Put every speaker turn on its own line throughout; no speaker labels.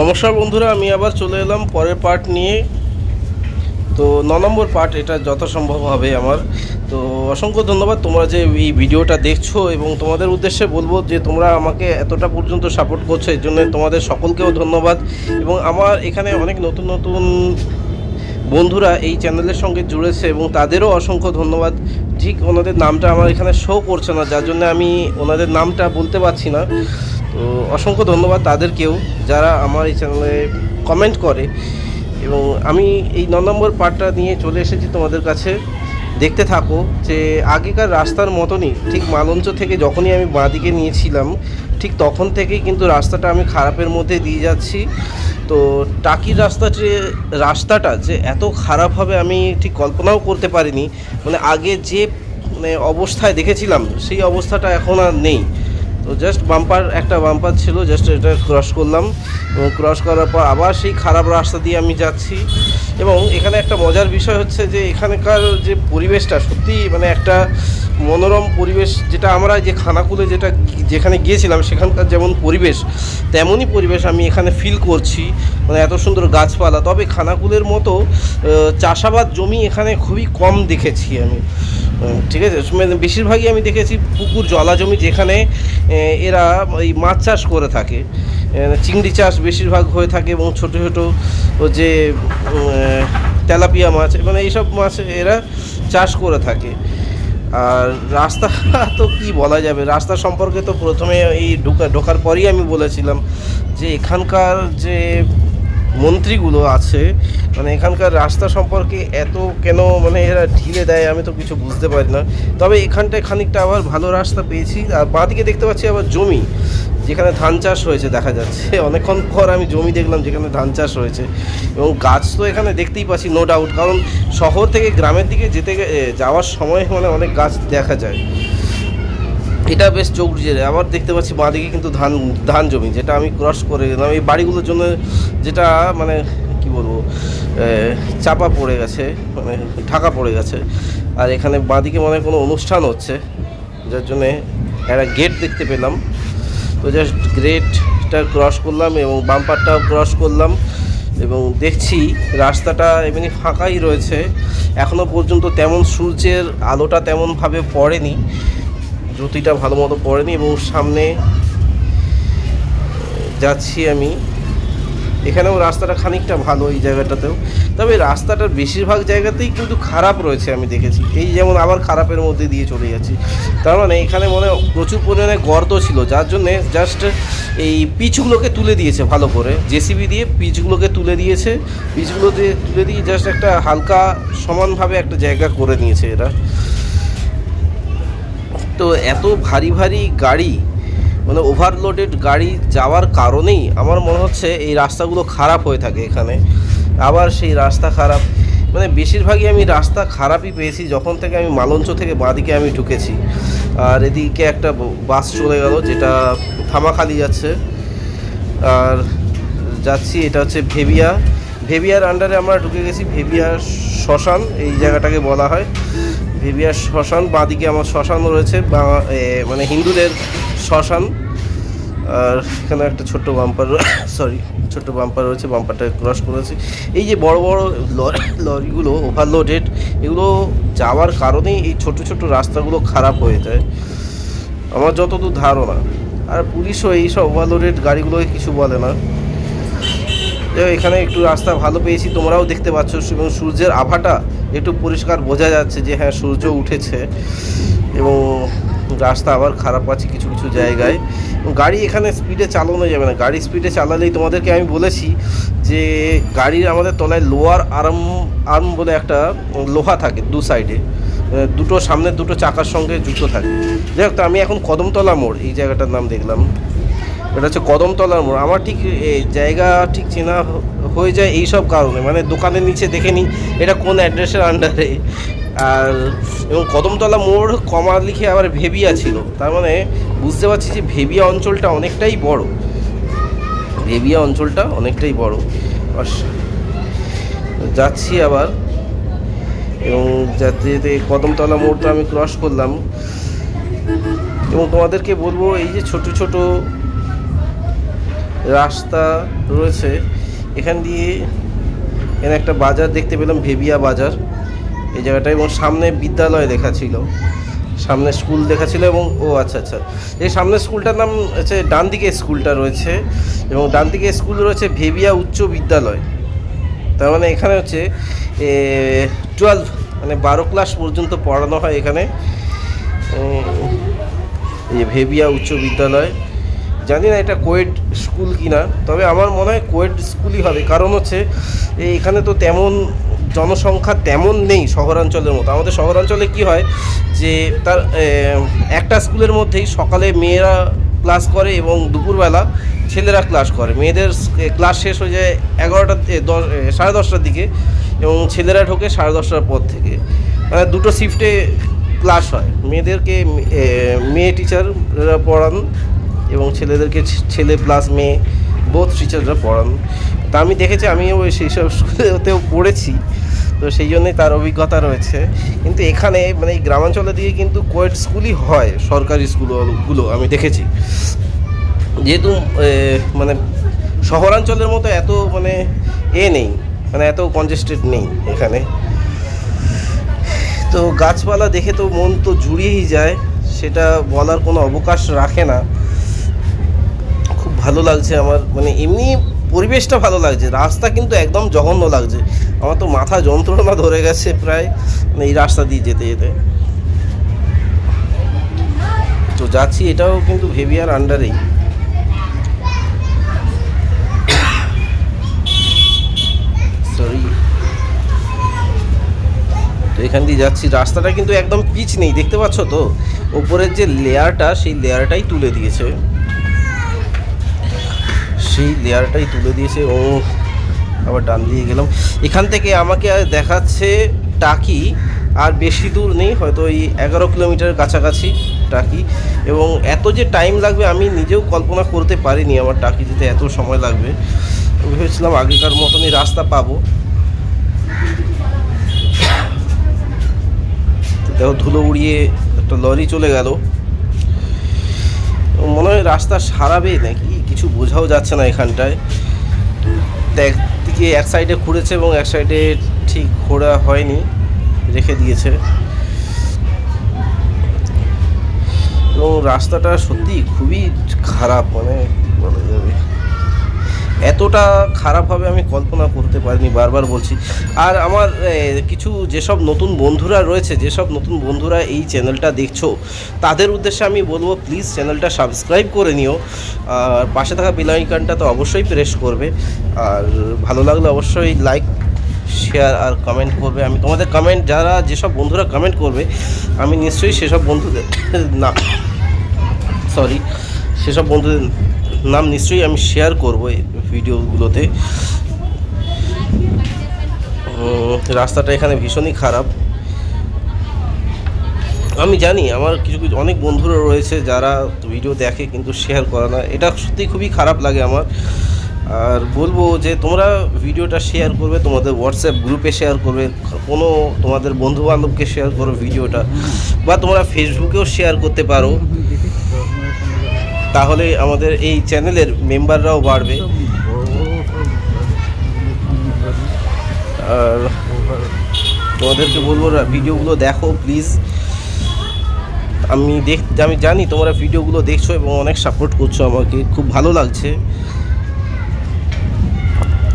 নমস্কার বন্ধুরা, আমি আবার চলে এলাম পরের পার্ট নিয়ে। তো ন নম্বর পার্ট এটা যথাসম্ভব হবে আমার। তো অসংখ্য ধন্যবাদ, তোমরা যে এই ভিডিওটা দেখছ এবং তোমাদের উদ্দেশ্যে বলব যে তোমরা আমাকে এতটা পর্যন্ত সাপোর্ট করছ, এর জন্য তোমাদের সকলকেও ধন্যবাদ। এবং আমার এখানে অনেক নতুন নতুন বন্ধুরা এই চ্যানেলের সঙ্গে জুড়েছে এবং তাদেরও অসংখ্য ধন্যবাদ। ঠিক ওনাদের নামটা আমার এখানে শো করছে না, যার জন্য আমি ওনাদের নামটা বলতে পারছি না। তো অসংখ্য ধন্যবাদ তাদেরকেও যারা আমার এই চ্যানেলে কমেন্ট করে। এবং আমি এই ন নম্বর পার্টটা নিয়ে চলে এসেছি তোমাদের কাছে। দেখতে থাকো যে আগেকার রাস্তার মতনই ঠিক মালঞ্চ থেকে যখনই আমি বাঁদিকে নিয়েছিলাম, ঠিক তখন থেকেই কিন্তু রাস্তাটা আমি খারাপের মধ্যে দিয়ে যাচ্ছি। তো টাকির রাস্তা যে রাস্তাটা যে এত খারাপ হবে আমি ঠিক কল্পনাও করতে পারিনি। মানে আগে যে মানে অবস্থায় দেখেছিলাম, সেই অবস্থাটা এখন আর নেই। তো জাস্ট বাম্পার একটা বাম্পার ছিল জাস্ট এটা ক্রস করলাম। এবং ক্রস করার পর আবার সেই খারাপ রাস্তা দিয়ে আমি যাচ্ছি। এবং এখানে একটা মজার বিষয় হচ্ছে যে, এখানকার যে পরিবেশটা সত্যি মানে একটা মনোরম পরিবেশ, যেটা আমরা যে খানাকুলে যেটা যেখানে গিয়েছিলাম, সেখানকার যেমন পরিবেশ, তেমনই পরিবেশ আমি এখানে ফিল করছি। মানে এত সুন্দর গাছপালা। তবে খানাকুলের মতো চাষাবাদ জমি এখানে খুবই কম দেখেছি আমি। ঠিক আছে? মানে বেশিরভাগই আমি দেখেছি পুকুর জলা জমি যেখানে এরা ওই মাছ চাষ করে থাকে। চিংড়ি চাষ বেশিরভাগ হয়ে থাকে এবং ছোট ছোট যে তেলাপিয়া মাছ মানে এইসব মাছ এরা চাষ করে থাকে। আর রাস্তা তো কি বলা যাবে? রাস্তা সম্পর্কে তো প্রথমে এই ঢোকা ঢোকার পরই আমি বলেছিলাম যে, এখানকার যে মন্ত্রীগুলো আছে। মানে এখানকার রাস্তা সম্পর্কে এত কেন মানে এরা ঢিলে দেয় আমি তো কিছু বুঝতে পারি না। তবে এখানটায় খানিকটা আবার ভালো রাস্তা পেয়েছি। আর বাঁদিকে দেখতে পাচ্ছি আবার জমি, যেখানে ধান চাষ হয়েছে দেখা যাচ্ছে। অনেকক্ষণ পর আমি জমি দেখলাম যেখানে ধান চাষ হয়েছে। এবং গাছ তো এখানে দেখতেই পাচ্ছি নো ডাউট কারণ শহর থেকে গ্রামের দিকে যেতে যাওয়ার সময় মানে অনেক গাছ দেখা যায়। এটা বেশ চোখ বুঝে আবার দেখতে পাচ্ছি বাঁদিকে কিন্তু ধান ধান জমি, যেটা আমি ক্রস করে গেলাম। এই বাড়িগুলোর জন্য যেটা মানে কি বলব চাপা পড়ে গেছে মানে ঢাকা পড়ে গেছে। আর এখানে বাঁদিকে মনে কোনো অনুষ্ঠান হচ্ছে, যার জন্যে একটা গেট দেখতে পেলাম। তো জাস্ট গ্রেটটা ক্রস করলাম এবং বাম্পারটাও ক্রস করলাম এবং দেখছি রাস্তাটা এমনি ফাঁকাই রয়েছে। এখনও পর্যন্ত তেমন সূর্যের আলোটা তেমনভাবে পড়েনি। জ্যোতিটা ভালো মতো পড়েনি এবং সামনে যাচ্ছি আমি। এখানেও রাস্তাটা খানিকটা ভালো এই জায়গাটাতেও। তবে রাস্তাটার বেশিরভাগ জায়গাতেই কিন্তু খারাপ রয়েছে আমি দেখেছি। এই যেমন আবার খারাপের মধ্যে দিয়ে চলে যাচ্ছি। তার মানে এখানে মনে প্রচুর পরিমাণে গর্ত ছিল, যার জন্যে জাস্ট এই পিচগুলোকে তুলে দিয়েছে ভালো করে। জেসিবি দিয়ে পিচগুলোকে তুলে দিয়েছে। পিচগুলো দিয়ে তুলে দিয়ে জাস্ট একটা হালকা সমানভাবে একটা জায়গা করে নিয়েছে এরা। তো এত ভারী ভারী গাড়ি মানে ওভারলোডেড গাড়ি যাওয়ার কারণেই আমার মনে হচ্ছে এই রাস্তাগুলো খারাপ হয়ে থাকে এখানে। আবার সেই রাস্তা খারাপ মানে বেশিরভাগই আমি রাস্তা খারাপই পেয়েছি যখন থেকে আমি মালঞ্চ থেকে বাঁদিকে আমি ঢুকেছি। আর এদিকে একটা বাস চলে গেল যেটা থামাখালি যাচ্ছে। আর যাচ্ছি, এটা হচ্ছে ভেবিয়া। ভেবিয়ার আন্ডারে আমরা ঢুকে গেছি, ভেবিয়া শ্মশান, এই জায়গাটাকে বলা হয়। ভেবিয়ার শ্মশান, বাঁদিকে আমার শ্মশান রয়েছে মানে হিন্দুদের শ্মশান। আর এখানে একটা ছোট্ট বাম্পার সরি ছোট্ট বাম্পার রয়েছে, বাম্পারটা ক্রস করেছি। এই যে বড় বড় লরি, লরিগুলো ওভারলোডেড এগুলো যাওয়ার কারণেই এই ছোট ছোট রাস্তাগুলো খারাপ হয়ে যায়। আমার যতদূর ধারণা। আর পুলিশও এই সব ওভারলোডেড গাড়িগুলোকে কিছু বলে না। এখানে একটু রাস্তা ভালো পেয়েছি, তোমরাও দেখতে পাচ্ছ এবং সূর্যের আভাটা একটু পরিষ্কার বোঝা যাচ্ছে যে হ্যাঁ সূর্য উঠেছে এবং রাস্তা আবার খারাপ আছে কিছু কিছু জায়গায়। গাড়ি এখানে স্পিডে চালানো যাবে না। গাড়ি স্পিডে চালালেই তোমাদেরকে আমি বলেছি যে গাড়ির আমাদের তলায় লোয়ার আর্ম আর্ম বলে একটা লোহা থাকে দু সাইডে দুটো সামনের দুটো চাকার সঙ্গে যুক্ত থাকে। যাই হোক আমি এখন কদমতলা মোড়, এই জায়গাটার নাম দেখলাম। এটা হচ্ছে কদমতলার মোড়। আমার ঠিক জায়গা ঠিক চেনা হয়ে যায় এই সব কারণে। মানে দোকানের নিচে দেখে নিই এটা কোন অ্যাড্রেসের আন্ডারে। আর এবং কদমতলা মোড় কমা লিখে আবার ভেবিয়া ছিল। তার মানে বুঝতে পারছি যে ভেবিয়া অঞ্চলটা অনেকটাই বড়। ভেবিয়া অঞ্চলটা অনেকটাই বড়। যাচ্ছি আবার। এবং যাতে যেতে কদমতলা মোড়টা আমি ক্রস করলাম। এবং তোমাদেরকে বলব, এই যে ছোট ছোট রাস্তা রয়েছে। এখান দিয়ে এখানে একটা বাজার দেখতে পেলাম, ভেবিয়া বাজার। এই জায়গাটা এবং সামনে বিদ্যালয় লেখা ছিল। সামনে স্কুল দেখা ছিল এবং, ও আচ্ছা আচ্ছা। এই সামনে স্কুলটার নাম হচ্ছে, ডান দিকে স্কুলটা রয়েছে এবং ডান দিকে স্কুল রয়েছে ভেবিয়া উচ্চ বিদ্যালয়। তার মানে এখানে হচ্ছে টুয়েলভ মানে বারো ক্লাস পর্যন্ত পড়ানো হয় এখানে। এই ভেবিয়া উচ্চ বিদ্যালয়। জানি না এটা কোয়েড স্কুল কিনা, তবে আমার মনে হয় কোয়েড স্কুলই হবে। কারণ হচ্ছে এখানে তো তেমন জনসংখ্যা তেমন নেই শহরাঞ্চলের মতো। আমাদের শহরাঞ্চলে কি হয় যে, তার একটা স্কুলের মধ্যেই সকালে মেয়েরা ক্লাস করে এবং দুপুরবেলা ছেলেরা ক্লাস করে। মেয়েদের ক্লাস শেষ হয়ে যায় এগারোটা দশ সাড়ে দশটার দিকে এবং ছেলেরা ঢোকে সাড়ে দশটার পর থেকে। মানে দুটো শিফটে ক্লাস হয়। মেয়েদেরকে মেয়ে টিচাররা পড়ান এবং ছেলেদেরকে ছেলে প্লাস মেয়ে বোধ টিচাররা পড়ান। তা আমি দেখেছি, আমিও সেই সব স্কুলেতেও পড়েছি। তো সেই জন্যই তার অভিজ্ঞতা রয়েছে। কিন্তু এখানে মানে এই গ্রামাঞ্চলের দিকে কিন্তু কোয়েট স্কুলই হয়, সরকারি স্কুলগুলো আমি দেখেছি। যেহেতু মানে শহরাঞ্চলের মতো এত মানে এ নেই মানে এত কনজেস্টেড নেই এখানে। তো গাছপালা দেখে তো মন তো জুড়িয়েই যায়, সেটা বলার কোনো অবকাশ রাখে না। ভালো লাগছে আমার মানে এমনি পরিবেশটা ভালো লাগছে। রাস্তা কিন্তু একদম জঘন্য লাগছে। আমার তো মাথা যন্ত্রণা ধরে গেছে প্রায় মানে এই রাস্তা দিয়ে যেতে যেতে। তো যাচ্ছি, এটাও কিন্তু ভেবিয়ার আন্ডারেই সরি তো এখান দিয়ে যাচ্ছি। রাস্তাটা কিন্তু একদম পিচ নেই, দেখতে পাচ্ছ তো? ওপরের যে লেয়ারটা সেই লেয়ারটাই তুলে দিয়েছে। সেই লেয়ারটাই তুলে দিয়েছে। ও আবার ডান দিয়ে গেলাম। এখান থেকে আমাকে দেখাচ্ছে টাকি, আর বেশি দূর নেই, হয়তো ওই এগারো কিলোমিটার কাছাকাছি টাকি। এবং এত যে টাইম লাগবে, আমি নিজেও কল্পনা করতে পারিনি আমার টাকি যেতে এত সময় লাগবে। ভেবেছিলাম আগেকার মতনই রাস্তা পাবো। দেখো, ধুলো উড়িয়ে একটা লরি চলে গেল। মনে হয় রাস্তা সারাবে নাকি? কিছু বোঝাও যাচ্ছে না এখানটায়। একদিকে এক সাইডে ঘুরেছে এবং এক সাইডে ঠিক ঘোরা হয়নি, রেখে দিয়েছে। এবং রাস্তাটা সত্যি খুবই খারাপ মানে এতটা খারাপভাবে আমি কল্পনা করতে পারিনি, বারবার বলছি। আর আমার কিছু যেসব নতুন বন্ধুরা রয়েছে, যেসব নতুন বন্ধুরা এই চ্যানেলটা দেখছ, তাদের উদ্দেশ্যে আমি বলব প্লিজ চ্যানেলটা সাবস্ক্রাইব করে নিও। আর পাশে থাকা বেল আইকনটা তো অবশ্যই প্রেস করবে। আর ভালো লাগলে অবশ্যই লাইক শেয়ার আর কমেন্ট করবে। আমি তোমাদের কমেন্ট যারা যেসব বন্ধুরা কমেন্ট করবে, আমি নিশ্চয়ই সেসব বন্ধুদের, না সরি সেসব বন্ধুদের নাম নিশ্চয়ই আমি শেয়ার করব এই ভিডিওগুলোতে রাস্তাটা এখানে ভীষণই খারাপ। আমি জানি আমার কিছু কিছু অনেক বন্ধুরা রয়েছে যারা ভিডিও দেখে কিন্তু শেয়ার করে না। এটা সত্যি খুবই খারাপ লাগে আমার। আর বলব যে তোমরা ভিডিওটা শেয়ার করবে, তোমাদের হোয়াটসঅ্যাপ গ্রুপে শেয়ার করবে, কোনো তোমাদের বন্ধু বান্ধবকে শেয়ার করো ভিডিওটা বা তোমরা ফেসবুকেও শেয়ার করতে পারো। তাহলে আমাদের এই চ্যানেলের মেম্বাররাও বাড়বে। আর তোমাদেরকে বলব ভিডিওগুলো দেখো প্লিজ আমি দেখ, আমি জানি তোমরা ভিডিওগুলো দেখছ এবং অনেক সাপোর্ট করছ আমাকে, খুব ভালো লাগছে।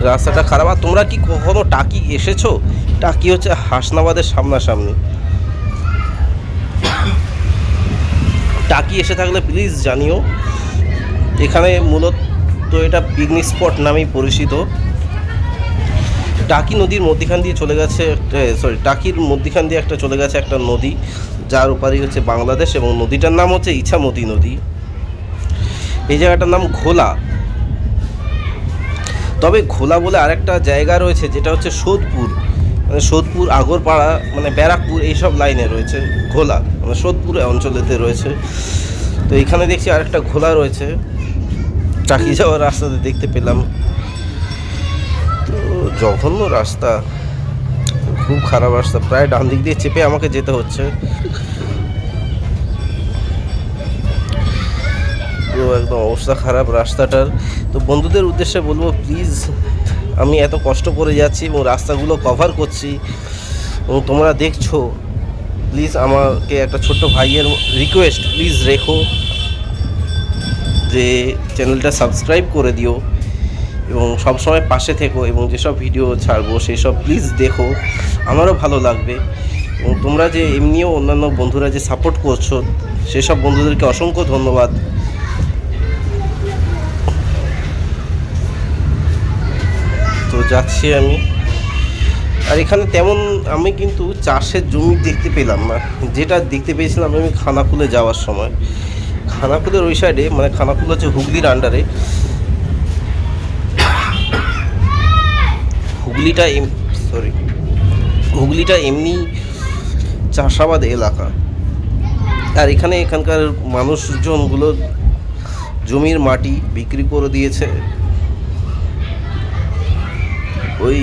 রাস্তাটা খারাপ। আর তোমরা কি কখনো টাকি এসেছ? টাকি হচ্ছে হাসনাবাদের সামনাসামনি। টাকি এসে থাকলে প্লিজ জানিও। এখানে মূলত এটা পিকনিক স্পট নামেই পরিচিত। টাকি নদীর মধ্যিখান দিয়ে চলে গেছে সরি টাকির মধ্যিখান দিয়ে একটা চলে গেছে একটা নদী, যার ওপারেই হচ্ছে বাংলাদেশ এবং নদীটার নাম হচ্ছে ইছামতি নদী। এই জায়গাটার নাম ঘোলা। তবে ঘোলা বলে আরেকটা জায়গা রয়েছে, যেটা হচ্ছে সোদপুর। মানে সোদপুর, আগরপাড়া মানে ব্যারাকপুর, এইসব লাইনে রয়েছে ঘোলা। মানে সোদপুর অঞ্চলেতে রয়েছে। তো এখানে দেখছি আরেকটা ঘোলা রয়েছে। টাকি যাওয়ার রাস্তাতে দেখতে পেলাম। তো জঘন্য রাস্তা। খুব খারাপ রাস্তা। প্রায় ডান দিক দিয়ে চেপে আমাকে যেতে হচ্ছে। পুরো একদম অবস্থা খারাপ রাস্তাটার। তো বন্ধুদের উদ্দেশ্যে বলব প্লিজ আমি এত কষ্ট করে যাচ্ছি এবং রাস্তাগুলো কভার করছি। এবং তোমরা দেখছ প্লিজ আমাকে একটা ছোট্ট ভাইয়ের রিকোয়েস্ট প্লিজ রেখো। যে চ্যানেলটা সাবস্ক্রাইব করে দিও এবং সবসময় পাশে থেকো এবং যেসব ভিডিও ছাড়বো সেই সব প্লিজ দেখো, আমারও ভালো লাগবে। এবং তোমরা যে এমনিও অন্যান্য বন্ধুরা যে সাপোর্ট করছ, সেসব বন্ধুদেরকে অসংখ্য ধন্যবাদ। তো যাচ্ছি আমি। আর এখানে তেমন আমি কিন্তু চাষের জমি দেখতে পেলাম না। যেটা দেখতে পেয়েছিলাম আমি খানাকুলে যাওয়ার সময়। খানাকুলের ওই সাইডে মানে খানাকুল হচ্ছে হুগলির আন্ডারে হুগলিটা এম সরি হুগলিটা এমনি চাষাবাদ এলাকা। আর এখানে এখানকার মানুষজনগুলো জমির মাটি বিক্রি করে দিয়েছে। ওই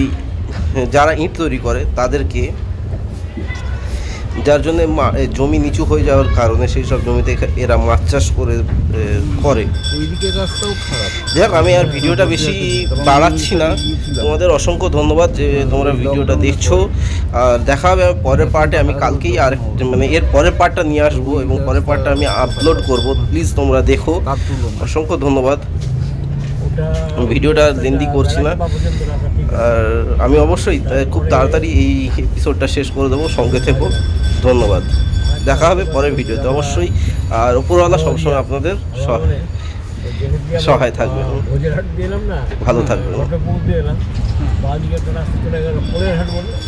যারা ইট তৈরি করে, তাদেরকে যার জন্য জমি নিচু হয়ে যাওয়ার কারণে সেই সব জমিতে এরা মাছ চাষ করে করে। হোক আমি আর ভিডিওটা বেশি বাড়াচ্ছি না। তোমাদের অসংখ্য ধন্যবাদ যে তোমরা ভিডিওটা দেখছ। আর দেখা হবে পরের পার্টে। আমি কালকেই আর মানে এর পরের পার্টটা নিয়ে আসব এবং পরের পার্টটা আমি আপলোড করব। প্লিজ তোমরা দেখো। অসংখ্য ধন্যবাদ। ভিডিওটা লেন্দি করছি না। আর আমি অবশ্যই খুব তাড়াতাড়ি এই এপিসোডটা শেষ করে দেবো সঙ্গে থেকো। ধন্যবাদ। দেখা হবে পরের ভিডিওতে অবশ্যই। আর উপরওয়ালা সবসময় আপনাদের সহায়
না?
ভালো থাকবেন।
ফটোপুর দিয়ে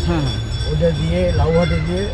হ্যাঁ।
ওটা দিয়ে লাউহাটে দিয়ে।